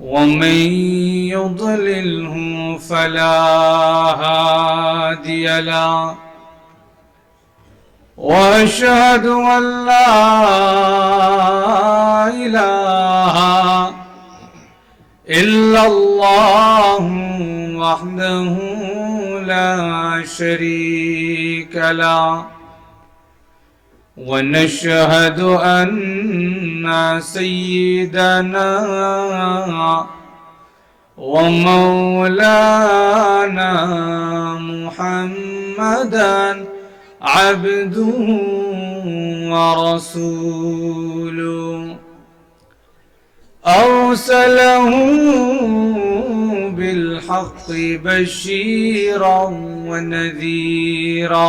ومن يضلله فلا هادي له. وأشهد أن لا إله إلا الله وحده لا شريك له. ونشهد أن سيدنا ومولانا محمدا عبده ورسوله أرسله بالحق بشيرا ونذيرا.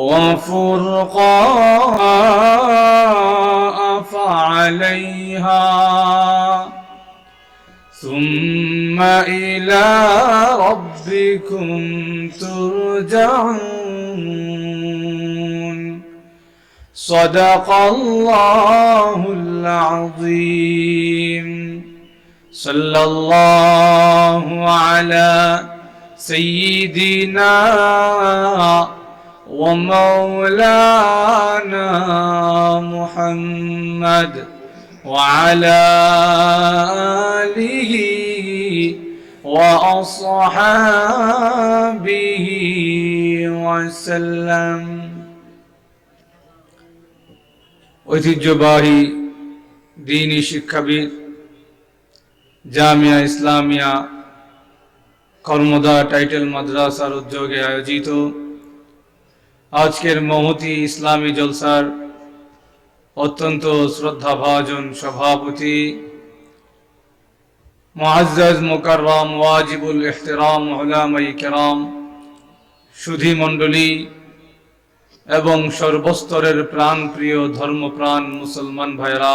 وفرقاء فعليها. ثم إلى ربكم ترجعون. صدق الله العظيم. صلى الله على سيدنا ومولانا محمد وعلى آله وأصحابه وسلم ঐতিহ্যবাহী দিনী শিক্ষাবিদ জামিয়া ইসলামিয়া কর্মদা টাইটেল মাদ্রাসার উদ্যোগে আয়োজিত আজকের মহতি ইসলামী জলসার অত্যন্ত শ্রদ্ধাভাজন সভাপতি মুআজ্জাজ মুকাররম ওয়াজিবুল ইহতিরাম উলামাই কেরাম, সুধী মণ্ডলী এবং সর্বস্তরের প্রাণ প্রিয় ধর্মপ্রাণ মুসলমান ভাইরা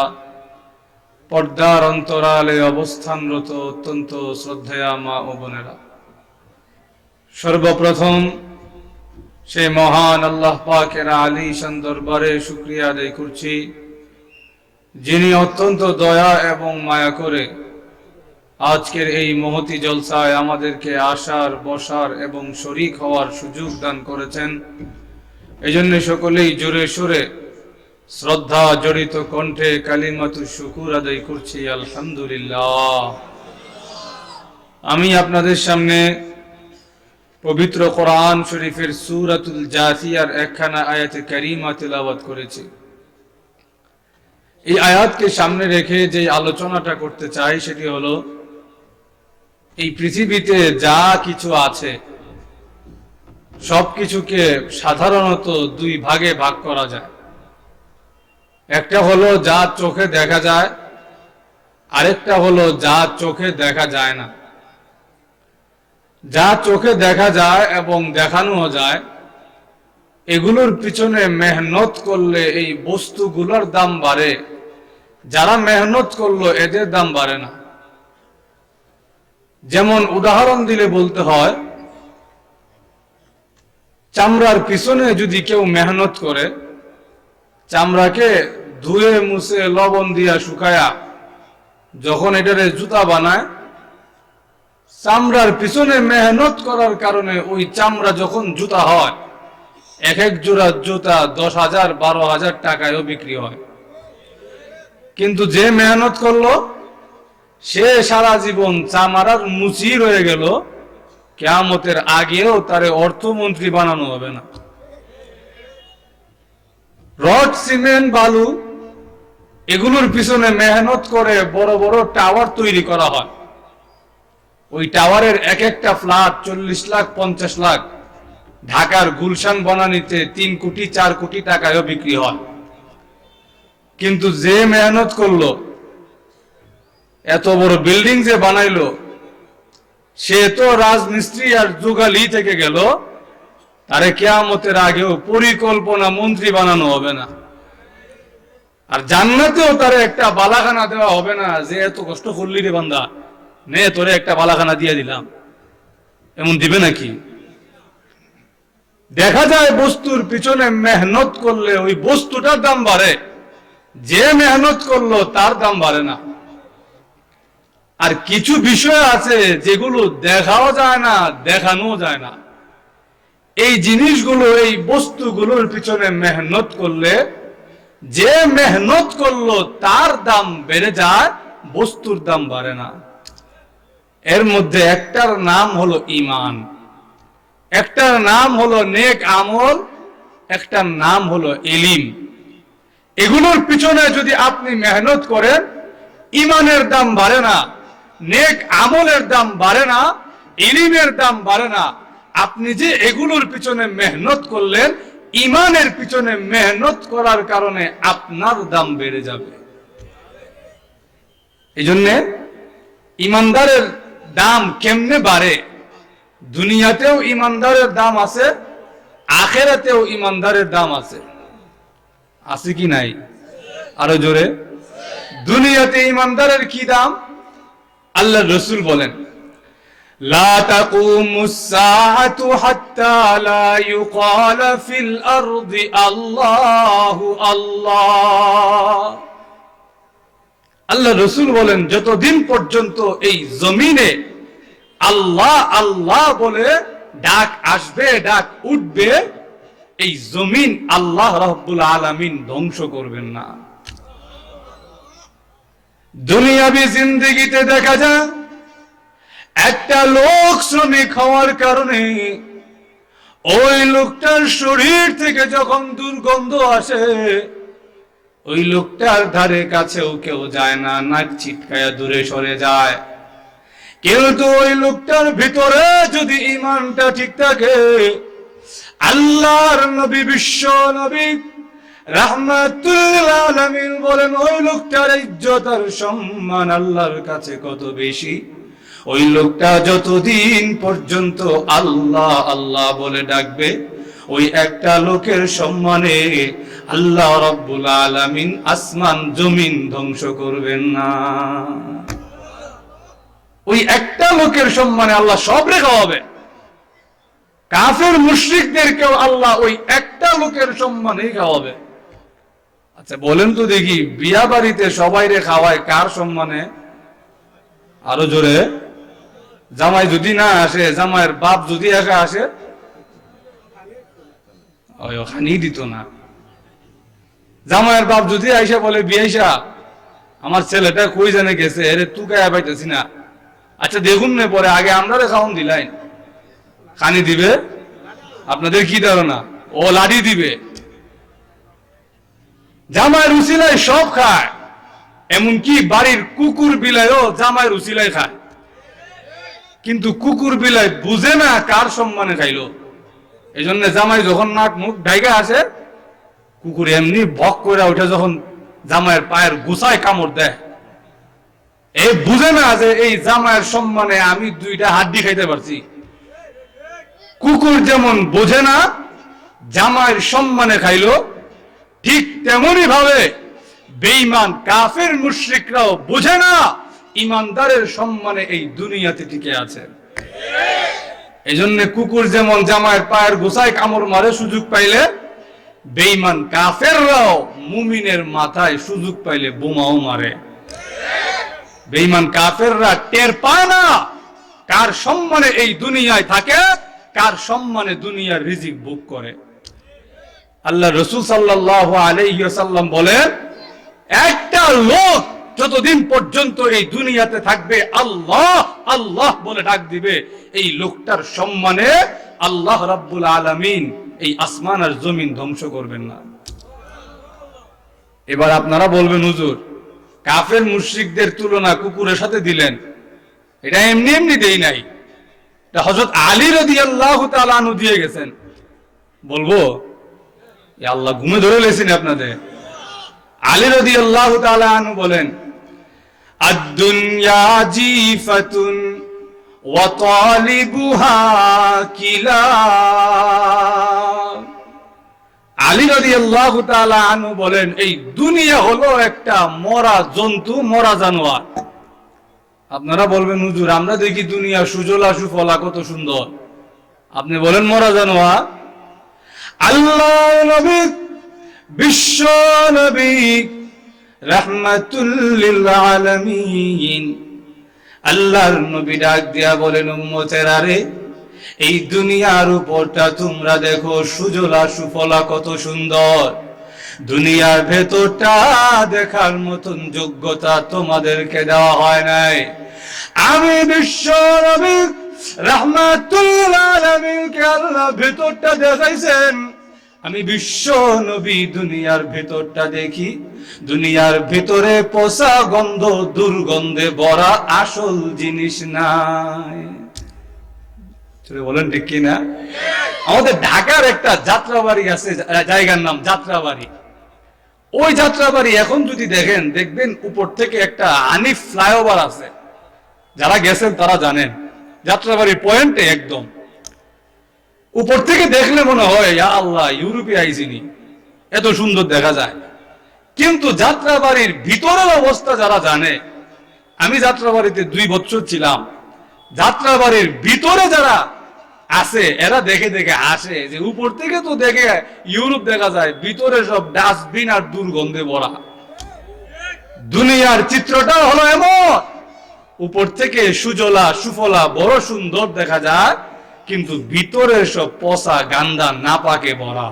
পর্দার অন্তরালে অবস্থানরত অত্যন্ত শ্রদ্ধেয়া মা ও বোনেরা। সর্বপ্রথম সে মহান আল্লাহ পাকের আলী দরবারে শুক্রিয়া আদায় করছি, যিনি অত্যন্ত দয়া এবং মায়া করে আজকের এই মহতি জলসায় আমাদেরকে আসার, বসার এবং শরিক হওয়ার সুযোগ দান করেছেন। এজন্য সকলেই জোরে সোরে শ্রদ্ধা জড়িত কণ্ঠে কালিমাতু শুকুর আদায় করছি, আলহামদুলিল্লাহ। আমি আপনাদের সামনে পবিত্র কোরআন শরীফের সুরাতুল জাসিয়ার একখানা আয়াতে কারিমা তেলাওয়াত করেছি। এই আয়াতকে সামনে রেখে যে আলোচনাটা করতে চাই সেটি হলো, এই পৃথিবীতে যা কিছু আছে, সবকিছুকে সাধারণত দুই ভাগে ভাগ করা যায়। একটা হলো যা চোখে দেখা যায়, আরেকটা হলো যা চোখে দেখা যায় না। যা চোখে দেখা যায় এবং দেখানো যায়, এগুলোর পিছনে মেহনত করলে এই বস্তুগুলোর দাম বাড়ে। যারা মেহনত করল, এদের দাম বাড়ে না। যেমন উদাহরণ দিলে বলতে হয়, চামড়ার পিছনে যদি কেউ মেহনত করে, চামড়াকে ধুয়ে মুছে লবণ দিয়া শুকায়া, যখন এটারে জুতা বানায় চামড়ার পিছনে মেহনত করার কারণে ওই চামড়া যখন জুতা হয় এক এক জোড়া জুতা দশ হাজার, বারো হাজার টাকায়ও বিক্রি হয়। কিন্তু যে মেহনত করল, সে সারা জীবন চামারার মুচি রয়ে গেল, কেয়ামতের আগেও তারে অর্থমন্ত্রী বানানো হবে না। রড, সিমেন্ট, বালু, এগুলোর পিছনে মেহনত করে বড় বড় টাওয়ার তৈরি করা হয়। ওই টাওয়ারের এক একটা ফ্ল্যাট চল্লিশ লাখ, পঞ্চাশ লাখ। ঢাকার গুলশান বনানীতে তিন কোটি, চার কোটি টাকায়ও বিক্রি হয়। কিন্তু যে মেহনত করল, এত বড় বিল্ডিং যে বানাইলো, সে তো রাজমিস্ত্রি আর যুগালি থেকে গেল, তারে কেয়ামতের আগেও পরিকল্পনা মন্ত্রী বানানো হবে না। আর জান্নাতেও তারে একটা বালাখানা দেওয়া হবে না, যে এত কষ্ট করলি রে বান্দা। নে তোরে একটা বালাখানা দিয়ে দিলাম। এমন দিবে নাকি? দেখা যায় বস্তুর পিছনে মেহনত করলে ওই বস্তুটার দাম বাড়ে। যে মেহনত করল তার দাম বাড়ে না। আর কিছু বিষয় আছে যেগুলো দেখাও যায় না দেখানো যায় না। এই জিনিসগুলো, এই বস্তুগুলোর পিছনে মেহনত করলে যে মেহনত করল তার দাম বেড়ে যায়, বস্তুর দাম বাড়ে না। এর মধ্যে একটার নাম হলো ইমান একটার নাম হলো নেক আমল, একটার নাম হলো এলিম এগুলোর পিছনে যদি আপনি মেহনত করেন ইমানের দাম বাড়ে না, নেক আমলের দাম বাড়ে না, ইলিমের দাম বাড়ে না। আপনি যে এগুলোর পিছনে মেহনত করলেন ইমানের পিছনে মেহনত করার কারণে আপনার দাম বেড়ে যাবে। এই জন্যে ইমানদারের দাম কেমনে বাড়ে? দুনিয়াতেও ইমানদারের দাম আছে, আখেরাতেও ইমানদারের দাম আছে। আছে কি নাই? আরও জোরে। দুনিয়াতে ইমানদারের কি দাম? আল্লাহ রসুল বলেন আল্লাহ। আল্লাহ রসুল বলেন, যতদিন পর্যন্ত এই জমিনে আল্লাহ আল্লাহ বলে ডাক আসবে, ডাক উঠবে, এই জমিন আল্লাহ রব্বুল আলামিন ধ্বংস করবেন না। দুনিয়াবি জিন্দগিতে দেখা যায়, একটা লোক শ্রমিক হওয়ার কারণে ওই লোকটার শরীর থেকে যখন দুর্গন্ধ আসে ওই লোকটার ধারে কাছেও কেউ যায় না, নাক ছিটকায়া দূরে সরে যায়। কিন্তু ওই লোকটার ভিতরে যদি ইমানটা ঠিক থাকে, আল্লাহর নবী, বিশ্ব নবী আলামিন বলেন, ওই লোকটার ইজ্জত আর সম্মান আল্লাহর কাছে কত বেশি? ওই লোকটা যতদিন পর্যন্ত আল্লাহ আল্লাহ বলে ডাকবে ওই একটা লোকের সম্মানে আল্লাহ রব্বুল আলামিন আসমান, জমিন ধ্বংস করবেন না। ওই একটা লোকের সম্মানে আল্লাহ সব রেখা হবে। কাফের মুশ্রিকদেরকেও আল্লাহ ওই একটা লোকের সম্মানেই খাওয়াবে আচ্ছা বলেন তো দেখি, বিয়া বাড়িতে সবাই রে খাওয়ায় কার সম্মানে? আরও জোরে। জামাই যদি না আসে, জামাইয়ের বাপ যদি একা আসে ওই ওখানি দিত না। জামাইয়ের বাপ যদি আইসা বলে বিয়াইসা আমার ছেলেটা কই জানে গেছে? এরে তু তুকায় পাইতেছি না। আচ্ছা দেখুন না পরে, আগে আমরা খাওন দিলাই খানি দিবে? আপনাদের কি ধারণা? ও লাড়ি দিবে। জামাই রুচিলাই সব খায়। এমনকি বাড়ির কুকুর বিলাইও জামাই রুচিলাই খায়। কিন্তু কুকুর বিলাই বুঝে না কার সম্মানে খাইলো। এই জন্য জামাই মুখ ঢাইকা কুকুর এমনি ভক করে যখন জামাইয়ের পায়ের গুছায় কামড় দেয়। এই বুঝে না যে এই জামাইয়ের সম্মানে আমি দুইটা হাড্ডি খাইতে পারছি। কুকুর যেমন বোঝে না, জামাইয়ের সম্মানে খাইলো, ঠিক তেমনই ভাবে বেঈমান কাফের মুশরিকরাও বোঝে না, ইমানদারের সম্মানে এই দুনিয়াতে টিকে আছে। এই জন্য কুকুর যেমন জামাইয়ের পায়ের গোসায় কামড় মারে সুযোগ পাইলে, বেঈমান কাফেররাও মুমিনের মাথায় সুযোগ পাইলে বোমাও মারে। বেঈমান কাফেররা টের পায় না কার সম্মানে এই দুনিয়ায় থাকে, কার সম্মানে দুনিয়ার রিজিক বুক করে। আল্লাহ রসুল সাল্লাহ আলাইসাল্লাম বলেন, একটা লোক যতদিন পর্যন্ত এই দুনিয়াতে থাকবে, আল্লাহ আল্লাহ বলে ডাক দিবে, এই লোকটার সম্মানে আল্লাহ রাব্বুল আলামিন এই আসমান আর জমিন ধ্বংস করবেন না। এবার আপনারা বলবেন, হুজুর, কাফের মুশরিকদের তুলনা কুকুরের সাথে দিলেন। এটা এমনি এমনি দেই নাই। এটা হযরত আলী রাদিয়াল্লাহু তাআলা আনহু দিয়ে গেছেন। বলব আল্লাহ ঘুমে ধরে লেছেন আপনাদের। আলী রাদিয়াল্লাহু তাআলা আনহু বলেন জিফাতুন ওয়া তালিবুহা কিলাব আলী রাদিয়াল্লাহু তাআলা আনহু বলেন, এই দুনিয়া হলো একটা মরা জন্তু, মরা জানোয়ার। আপনারা বলবেন, হুজুর, আমরা দেখি দুনিয়া সুজলা সুফলা কত সুন্দর। আপনি বলেন, মরা জানোয়ার। আল্লাহ নবী, বিশ্ব নবী আল্লাহর নবী ডাক দিয়া বলেন, উম্মতের এই দুনিয়ার উপরটা তোমরা দেখো, সুজলা সুফলা কত সুন্দর। দুনিয়ার ভেতরটা দেখার মতন যোগ্যতা তোমাদেরকে দেওয়া হয় নাই। আমি বিশ্ব নবী রাহমাতুল আলামিনকে আল্লাহ ভেতরটা দেখাইছেন। আমি বিশ্ব নবী, দুনিয়ার ভেতরটা দেখি। দুনিয়ার ভেতরে পচা গন্ধ, দুর্গন্ধে ভরা আসল জিনিস নাই। বলেন ঠিক কিনা? আমাদের ঢাকার একটা যাত্রাবাড়ি আছে, জায়গার নাম যাত্রাবাড়ি। ওই যাত্রাবাড়ি এখন যদি দেখেন, দেখবেন উপর থেকে একটা আনিফ ফ্লাইওভার আছে। যারা গেছেন তারা জানেন। যাত্রাবাড়ির পয়েন্টে একদম। উপর থেকে দেখলে মনে হয় আল্লাহ ইউরোপে আইসিনি এত সুন্দর দেখা যায়। কিন্তু যাত্রাবাড়ির ভিতরের অবস্থা যারা জানে, আমি যাত্রাবাড়িতে দুই বছর ছিলাম। যাত্রাবাড়ির ভিতরে যারা আছে, এরা দেখে দেখে আসে যে উপর থেকে তো দেখে ইউরোপ দেখা যায়, ভিতরে সব ডাস্টবিন আর দুর্গন্ধে ভরা। দুনিয়ার চিত্রটা হলো এমন। উপর থেকে সুজলা, সুফলা, বড় সুন্দর দেখা যায়। কিন্তু ভিতরে সব পচা গান্দা নাপাকে ভরা।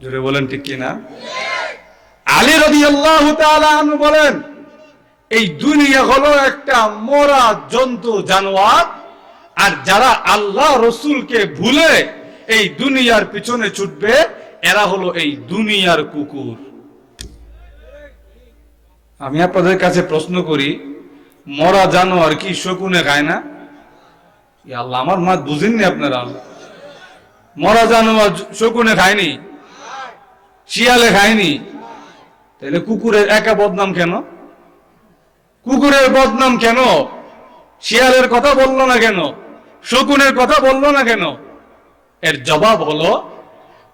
জোরে বলেন ঠিক কিনা? আলী তাআলা বলেন, এই দুনিয়া হলো একটা মরা জন্তু জানোয়ার, আর যারা আল্লাহ রসুলকে ভুলে এই দুনিয়ার পিছনে ছুটবে, এরা হলো এই দুনিয়ার কুকুর। আমি আপনাদের কাছে প্রশ্ন করি, মরা জানোয়ার কি শকুনে খায় না? আল্লাহ, আমার মা বুঝেননি আপনারা। মরা জানোয়ার শকুনে খায়নি, শিয়ালে খায়নি। তাহলে কুকুরের একা বদনাম কেন? কুকুরের বদনাম কেন? শিয়ালের কথা বলল না কেন? শকুনের কথা বলল না কেন? এর জবাব হলো,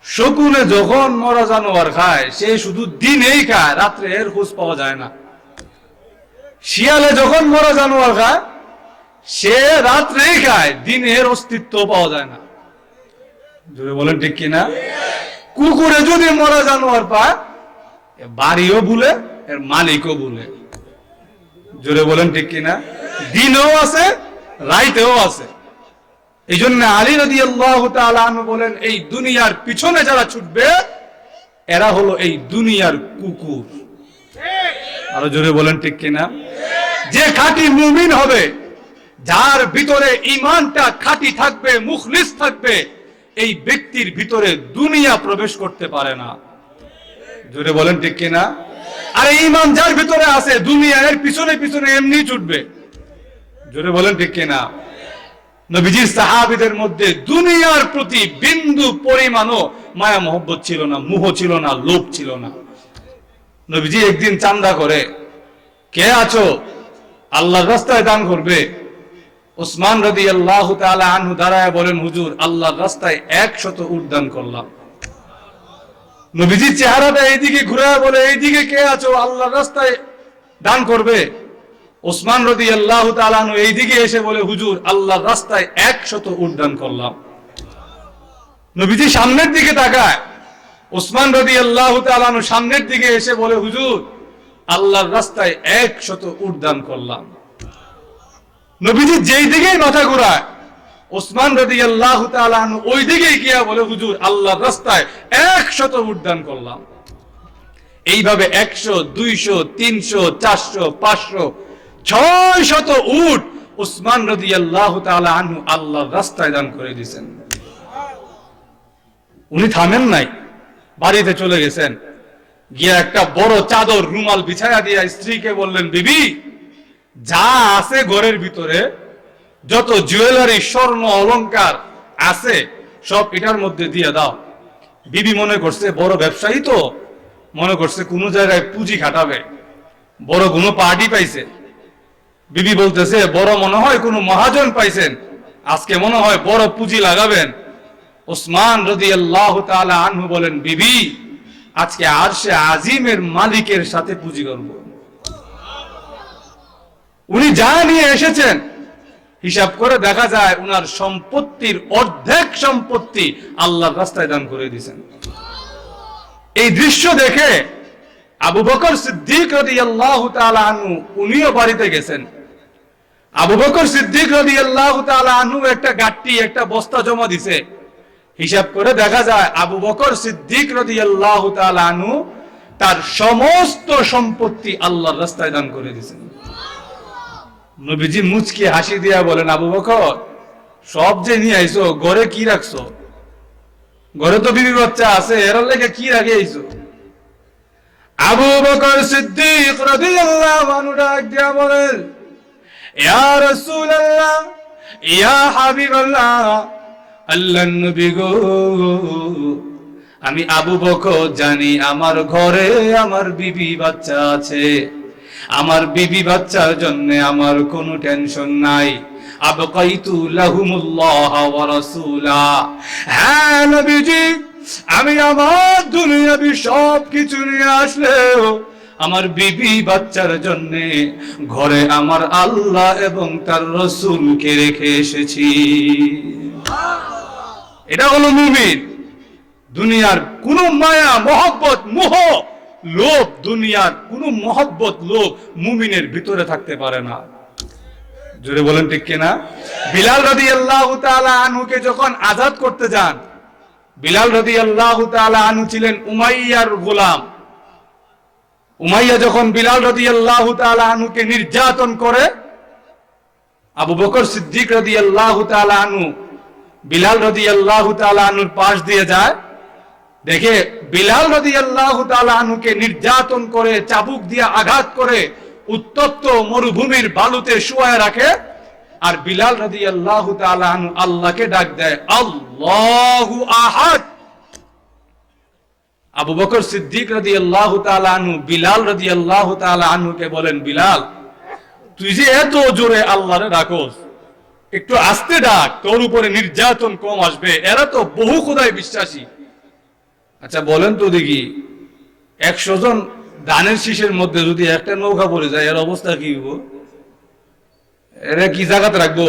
শকুনে যখন মরা জানোয়ার খায়, সে শুধু দিনেই খায়, রাত্রে এর খোঁজ পাওয়া যায় না। শিয়ালে যখন মরা জানোয়ার খায় সে রাত্রেই খায়, দিনের অস্তিত্ব পাওয়া যায় না। যদি বলেন ঠিক কিনা? কুকুরে যদি মরা জানোয়ার পায় বাড়িও ভুলে, এর মালিকও ভুলে। জোরে বলেন ঠিক কিনা? দিনও আছে, রাইতেও আছে। এই জন্য আলী নদী আল্লাহ বলেন, এই দুনিয়ার পিছনে যারা ছুটবে, এরা হলো এই দুনিয়ার কুকুর। আরও জোরে বলেন ঠিক কিনা? যে খাঁটি মুমিন হবে যার ভিতরে ইমানটা খাঁটি থাকবে, মুখলিস থাকবে, এই ব্যক্তির ভিতরে দুনিয়া প্রবেশ করতে পারে না। জোরে বলেন ঠিক কিনা? আর ইমান যার ভিতরে আছে এর পিছনে পিছনে এমনি ছুটবে। জোরে বলেন ঠিক কিনা? নবীজির সাহাবিদের মধ্যে দুনিয়ার প্রতি বিন্দু পরিমাণও মায়া মহব্বত ছিল না, মুহ ছিল না, লোভ ছিল না। নবীজি একদিন চান্দা করে, কে আছো? আল্লাহর রাস্তায় দান করবে। ওসমান রদি আল্লাহ আনহু দাঁড়ায় বলেন, হুজুর, আল্লাহর রাস্তায় একশত উদ্যান করলাম। নবীজির চেহারাটা এইদিকে ঘুরে বলে, এইদিকে কে আছো? আল্লাহর রাস্তায় দান করবে? ওসমান রদি আল্লাহ তালানু এইদিকে এসে বলে, হুজুর, আল্লাহর রাস্তায় একশত উদ্যান করলাম। নবীজি সামনের দিকে তাকায়। ওসমান রদি আল্লাহ তালানু সামনের দিকে এসে বলে, হুজুর, আল্লাহর রাস্তায় একশত উদ্যান করলাম। নবীজি যেই দিকেই মাথা ঘুরায়, ওসমান রদি আল্লাহ ওই দিকেই গিয়া বলে, হুজুর, আল্লাহর রাস্তায় একশত উদ্যান করলাম। এইভাবে একশো, দুইশো, তিনশো, চারশো, পাঁচশো ছয় শত উট উসমান রদি আল্লাহ আনহু আল্লাহ রাস্তায় দান করে দিয়েছেন। উনি থামেন নাই, বাড়িতে চলে গেছেন। গিয়ে একটা বড় চাদর রুমাল বিছায়া দিয়া স্ত্রীকে বললেন, বিবি যা আছে ঘরের ভিতরে, যত জুয়েলারি স্বর্ণ, অলংকার আছে, সব এটার মধ্যে দিয়ে দাও। বিবি মনে করছে, বড় ব্যবসায়ী তো, মনে করছে কোনো জায়গায় পুঁজি খাটাবে। বড় কোনো পার্টি পাইছে। বিবি বলতেছে, বড় মনে হয় কোনো মহাজন পাইছেন। আজকে মনে হয় বড় পুঁজি লাগাবেন। ওসমান রদি আল্লাহ আনহু বলেন, বিবি, আজকে আর সে আজিমের মালিকের সাথে পুঁজি করব। উনি যা নিয়ে এসেছেন, হিসাব করে দেখা যায় উনার সম্পত্তির অর্ধেক সম্পত্তি আল্লাহর রাস্তায় দান করে দিয়েছেন। এই দৃশ্য দেখে আবু বকর সিদ্দিক রদি আল্লাহ আনহু, উনিও বাড়িতে গেছেন। আবু বকর সিদ্দিক রদি আল্লাহ আনহু একটা গাট্টি একটা বস্তা জমা দিছে। হিসাব করে দেখা যায় আবু বকর সিদ্দিক রদি আল্লাহ আনহু তার সমস্ত সম্পত্তি আল্লাহর রাস্তায় দান করে দিয়েছেন। নবীজি মুচকি হাসি দিয়া বলেন, আবু বকর, সব যে নিয়ে আইছো, ঘরে কি রাখছো? ঘরে তো বিবি বাচ্চা আছে, এর লেগে কি রাখে আইছো? আবু বকর সিদ্দিক রাদিয়াল্লাহু আনহু ডাক দিয়া বলেন, ইয়া রাসূলুল্লাহ, ইয়া হাবিবাল্লাহ আল্লাহর নবী গো, আমি আবু বকর জানি, আমার ঘরে আমার বিবি বাচ্চা আছে। আমার বিবি বাচ্চার জন্য আমার কোনো টেনশন নাই। আবকাইতু লাহুমুল্লাহ ওয়া রাসূলা। হ্যাঁ নবীজি, আমি আমার দুনিয়াবি সব কিছু নিয়ে আসলেও আমার বিবি বাচ্চার জন্য ঘরে আমার আল্লাহ এবং তার রসুলকে রেখে এসেছি। এটা হলো মুমিন। দুনিয়ার কোন মায়া, মহব্বত, মোহ লোভ দুনিয়ার কোন মহব্বত লোভ মুমিনের ভিতরে থাকতে পারে না। জোরে বলেন ঠিক কিনা? বিলাল রদি আল্লাহ আনহুকে যখন আজাদ করতে যান, বিলাল রদি আল্লাহ আনহু ছিলেন উমাইয়ার গোলাম। উমাইয়া যখন বিলাল রদি আল্লাহ আনহুকে নির্যাতন করে, আবু বকর সিদ্দিক রদি আল্লাহ আনহু বিলাল রদি আল্লাহ আনহুর পাশ দিয়ে যায় দেখে বিলাল রদি আল্লাহ আনহুকে নির্যাতন করে, চাবুক দিয়ে আঘাত করে, উত্তপ্ত মরুভূমির বালুতে শুয়ায় রাখে। আর বিলাল রদি আল্লাহ আনহু আল্লাহকে ডাক দেয়, আল্লাহু আহাদ! আবু বকর সিদ্দিক রদি আল্লাহ আনহু, বিলাল রদি আল্লাহ আনহুকে বলেন, বিলাল, তুই যে এত জোরে আল্লাহরে ডাকোস, একটু আস্তে ডাক, তোর উপরে নির্যাতন কম আসবে, এরা তো বহু খোদায় বিশ্বাসী। আচ্ছা বলেন তো দেখি। একশো জন ধানের শীষের মধ্যে যদি একটা নৌকা পড়ে যায়, এর অবস্থা কি হইব? এরা কি জায়গাতে রাখব?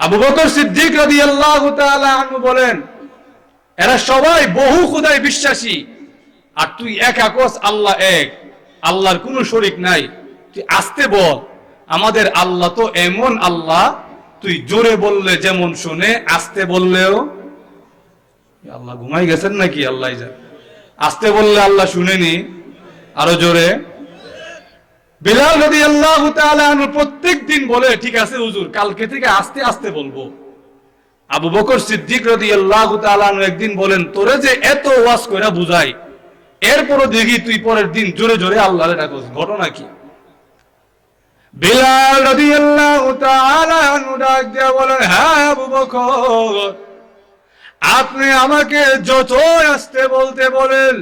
আবু বকর সিদ্দিক রাদি আল্লাহ বলেন, এরা সবাই বহু খুদায় বিশ্বাসী। আর তুই এক আকস, আল্লাহ এক। আল্লাহর কোনো শরিক নাই। তুই আসতে বল, আমাদের আল্লাহ তো এমন আল্লাহ। তুই জোরে বললে যেমন শুনে, আসতে বললেও আল্লাহ ঘুমাই গেছেন নাকি? আল্লাহ আসতে বললে আল্লাহ শুনেনি। আরও জোরে। বিলাল রদি আল্লাহ প্রত্যেক দিন বলে, ঠিক আছে হুজুর, কালকে থেকে আস্তে আস্তে বলব। আবু বকর সিদ্দিক রদি আল্লাহ একদিন বলেন, তোরে যে এত ওয়াজ কইরা বুঝাই, এরপরও দেখি তুই পরের দিন জোরে জোরে আল্লাহ ডাকস। ঘটনা কি? বিলাল রদি আল্লাহ বলেন হ্যাঁ আবু বকর আপনি আমাকে যত আসতে বলতে বলেন,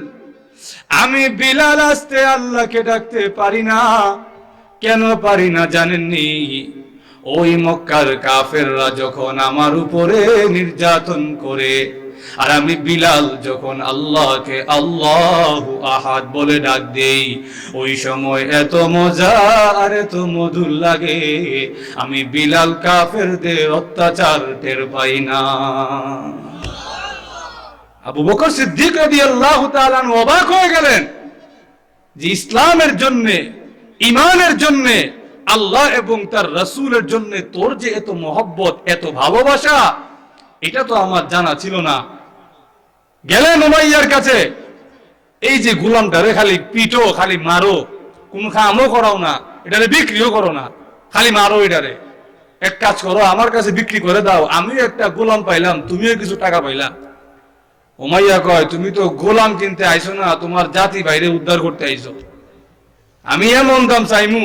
আমি বিলাল আসতে আল্লাহকে ডাকতে পারি না। কেন পারি না জানেননি? ওই মক্কার কাফেররা যখন আমার উপরে নির্যাতন করে, আর আমি বিলাল যখন আল্লাহকে আল্লাহ আহাদ বলে ডাক দেই, ওই সময় এত মজা আর এত মধুর লাগে। আমি বিলাল কাফেরদের অত্যাচার টের পাই না। আবু বকর সিদ্দিক রাদিয়াল্লাহু তাআলা অবাক হয়ে গেলেন যে ইসলামের জন্য ইমানের জন্য, আল্লাহ এবং তার রাসূলের জন্য তোর যে এত মহব্বত, এত ভালোবাসা, এটা তো আমার জানা ছিল না। গেলেন উমাইয়ার কাছে, এই যে গোলামটারে খালি পিটো, খালি মারো, কোন কামও করাও না এটারে বিক্রিও করো না, খালি মারো এটারে এক কাজ করো, আমার কাছে বিক্রি করে দাও, আমিও একটা গোলাম পাইলাম, তুমিও কিছু টাকা পাইলাম ওমাইয়া কয়, তুমি তো গোলাম কিনতে আইছো না, তোমার জাতি বাইরে উদ্ধার করতে আইছো। আমি এমন দাম চাইমু,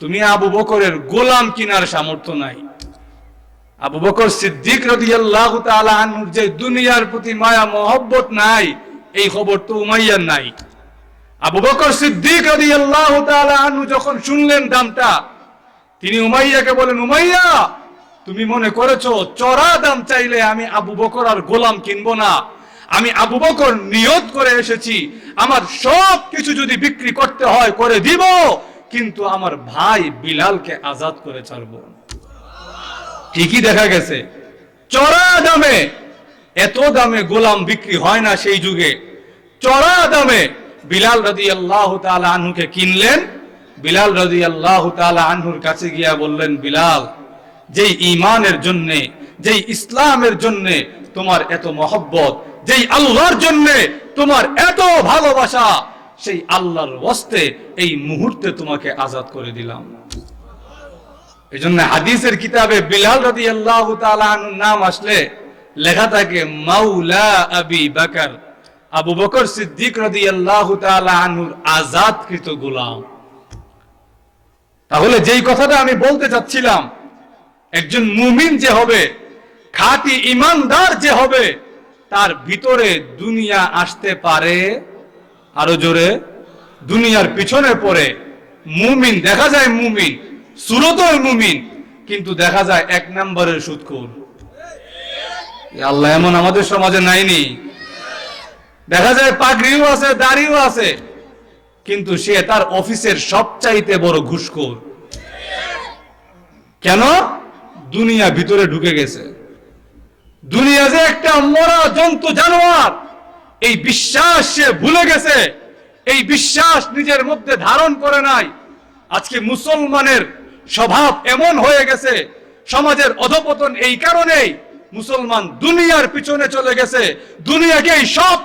তুমি আবু বকরের গোলাম কিনার সামর্থ্য নাই। আবু বকর সিদ্দিক রাদিয়াল্লাহু তাআলা যে দুনিয়ার প্রতি মায়া, মহব্বত নাই, এই খবর তো উমাইয়ার নাই। আবু বকর সিদ্দিক রাদিয়াল্লাহু তাআলা আনহু যখন শুনলেন দামটা, তিনি উমাইয়াকে বলেন, উমাইয়া, তুমি মনে করেছ, চড়া দাম চাইলে আমি আবু বকর আর গোলাম কিনবো না আমি আবু বকর নিয়ত করে এসেছি, আমার সব কিছু যদি বিক্রি করতে হয়, করে দিব, কিন্তু আমার ভাই বিলালকে আজাদ করে ছাড়বো। ঠিকই দেখা গেছে। চড়া দামে, এত দামে গোলাম বিক্রি হয় না সেই যুগে। চড়া দামে বিলাল রাদি আল্লাহ আনহুকে কিনলেন। বিলাল রাদি আল্লাহ আনহুর কাছে গিয়া বললেন, বিলাল, যেই ইমানের জন্যে, যেই ইসলামের জন্যে তোমার এত মহব্বত যেই আল্লাহর জন্যে তোমার এত ভালোবাসা, সেই আল্লাহর ওয়াস্তে এই মুহূর্তে তোমাকে আজাদ করে দিলাম। এই জন্য হাদিসের কিতাবে বিলাল রাদি আল্লাহ নাম আসলে লেখা থাকে মাউলা আবি বাকার, আবু বকর সিদ্দিক রাদি আল্লাহ আনুর আজাদকৃত গোলাম। তাহলে যেই কথাটা আমি বলতে চাচ্ছিলাম, একজন মুমিন যে হবে, খাঁটি ইমানদার যে হবে তার ভিতরে দুনিয়া আসতে পারে, আরও জোরে, দুনিয়ার পিছনে পড়ে মুমিন, দেখা যায় মুমিন, সুরতই মুমিন, কিন্তু দেখা যায় এক নম্বরের এ আল্লাহ এমন আমাদের সমাজে নাইনি। দেখা যায় পাগড়িও আছে, দাড়িও আছে, কিন্তু সে তার অফিসের সবচাইতে বড় ঘুষখোর। কেন? দুনিয়া ভিতরে ঢুকে গেছে। দুনিয়া যে একটা মরা জন্তু জানোয়ার, এই বিশ্বাস সে ভুলে গেছে, এই বিশ্বাস নিজের মধ্যে ধারণ করে নাই। আজকে মুসলমানের স্বভাব এমন হয়ে গেছে, সমাজের অধপতন এই কারণেই মুসলমান দুনিয়ার পিছনে চলে গেছে, দুনিয়াকেই সব